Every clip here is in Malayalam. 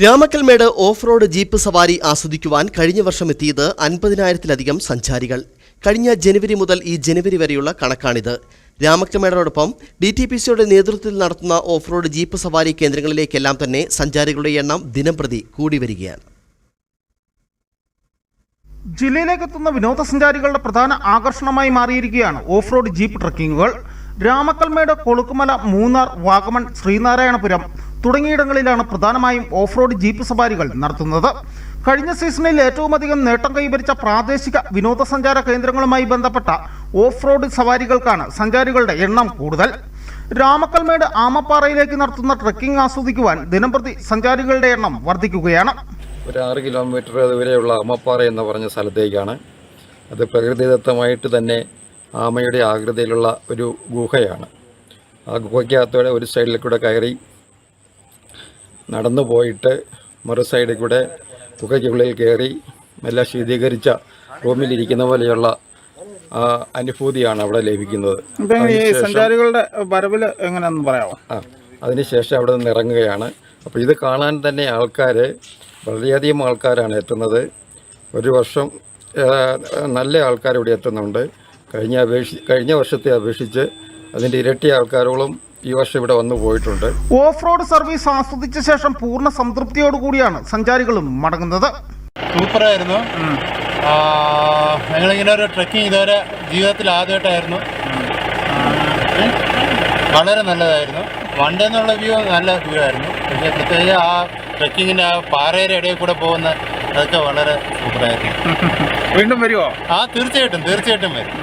രാമക്കൽമേട് ഓഫ് റോഡ് ജീപ്പ് സവാരി ആസ്വദിക്കുവാൻ കഴിഞ്ഞ വർഷം എത്തിയത് അൻപതിനായിരത്തിലധികം സഞ്ചാരികൾ. കഴിഞ്ഞ ജനുവരി മുതൽ ഈ ജനുവരി വരെയുള്ള കണക്കാണിത്. രാമക്കൽമേടോടൊപ്പം ഡി ടി പി സിയുടെ നേതൃത്വത്തിൽ നടത്തുന്ന ഓഫ് റോഡ് ജീപ്പ് സവാരി കേന്ദ്രങ്ങളിലേക്കെല്ലാം തന്നെ സഞ്ചാരികളുടെ എണ്ണം ദിനംപ്രതി കൂടി വരികയാണ്. ജില്ലയിലേക്ക് എത്തുന്ന വിനോദസഞ്ചാരികളുടെ പ്രധാന ആകർഷണമായി മാറിയിരിക്കുകയാണ് ഓഫ് റോഡ് ജീപ്പ് ട്രക്കിങ്ങുകൾ. രാമക്കൽമേട് കൊളുക്കുമല മൂന്നാർ വാഗമൺ ശ്രീനാരായണപുരം തുടങ്ങിയിടങ്ങളിലാണ് പ്രധാനമായും ഓഫ് റോഡ് ജീപ്പ് സവാരികൾ നടത്തുന്നത്. കഴിഞ്ഞ സീസണിൽ ഏറ്റവും അധികം നേട്ടം കൈവരിച്ച പ്രാദേശിക വിനോദസഞ്ചാര കേന്ദ്രങ്ങളുമായി ബന്ധപ്പെട്ട ഓഫ് റോഡ് സവാരികൾക്കാണ് സഞ്ചാരികളുടെ എണ്ണം കൂടുതൽ. രാമക്കൽമേട് ആമപ്പാറയിലേക്ക് നടത്തുന്ന ട്രക്കിംഗ് ആസ്വദിക്കുവാൻ ദിനംപ്രതി സഞ്ചാരികളുടെ എണ്ണം വർദ്ധിക്കുകയാണ്. ഒരു ആറ് കിലോമീറ്റർ വരെയുള്ള ആമപ്പാറ എന്ന് പറഞ്ഞ സ്ഥലത്തേക്കാണ്. അത് പ്രകൃതിദത്തമായിട്ട് തന്നെ ആമയുടെ ആകൃതിയിലുള്ള ഒരു ഗുഹയാണ്. ആ ഗുഹയ്ക്കകത്തോടെ ഒരു സൈഡിൽ കൂടെ കയറി നടന്നു പോയിട്ട് മറു സൈഡിൽ കൂടെ പുകയ്ക്കുള്ളിൽ കയറി നല്ല ശീതീകരിച്ച റൂമിലിരിക്കുന്ന പോലെയുള്ള ആ അനുഭൂതിയാണ് അവിടെ ലഭിക്കുന്നത്. സഞ്ചാരികളുടെ വരവിൽ എങ്ങനെയാണെന്ന് പറയാമോ? ആ അതിനുശേഷം അവിടെ നിന്ന് ഇറങ്ങുകയാണ്. അപ്പോൾ ഇത് കാണാൻ തന്നെ ആൾക്കാർ വളരെയധികം ആൾക്കാരാണ് എത്തുന്നത്. ഒരു വർഷം നല്ല ആൾക്കാർ ഇവിടെ എത്തുന്നുണ്ട്. കഴിഞ്ഞ അപേക്ഷി കഴിഞ്ഞ വർഷത്തെ അപേക്ഷിച്ച് അതിന്റെ ഇരട്ടി ആൾക്കാരോളം ഈ വർഷം ഇവിടെ വന്നു പോയിട്ടുണ്ട്. ഓഫ് റോഡ് സർവീസ് ആസ്വദിച്ച ശേഷം പൂർണ സംതൃപ്തിയോടുകൂടിയാണ് സഞ്ചാരികളും മടങ്ങുന്നത്. സൂപ്പറായിരുന്നു ഞങ്ങളിങ്ങനെ ഒരു ട്രക്കിംഗ് ഇതുവരെ ജീവിതത്തിൽ ആദ്യമായിട്ടായിരുന്നു. വളരെ നല്ലതായിരുന്നു. വണ്ടേ എന്നുള്ള വ്യൂ നല്ല വ്യൂ ആയിരുന്നു പക്ഷേ പ്രത്യേകിച്ച് ആ ട്രക്കിങ്ങിന്റെ ആ പാറയുടെ ഇടയിൽ കൂടെ പോകുന്ന അതൊക്കെ വളരെ സൂപ്പറായിരുന്നു വീണ്ടും വരുമോ ആ തീർച്ചയായിട്ടും തീർച്ചയായിട്ടും വരും.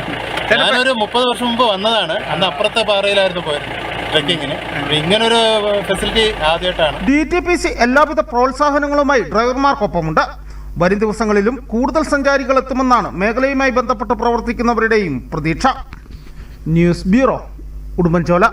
ഞാനൊരു മുപ്പത് വർഷം മുമ്പ് വന്നതാണ്. അന്ന് അപ്പുറത്തെ പാറയിലായിരുന്നു പോയത് ട്രക്കിങ്ങിന്. ഇങ്ങനൊരു ഫെസിലിറ്റി ആദ്യമായിട്ടാണ് ഡി ടി പി സി എല്ലാവിധ പ്രോത്സാഹനങ്ങളുമായി ഡ്രൈവർമാർക്കൊപ്പമുണ്ട്. വരും ദിവസങ്ങളിലും കൂടുതൽ സഞ്ചാരികൾ എത്തുമെന്നാണ് മേഖലയുമായി ബന്ധപ്പെട്ട് പ്രവർത്തിക്കുന്നവരുടെയും പ്രതീക്ഷ. News bureau Udumbanchola.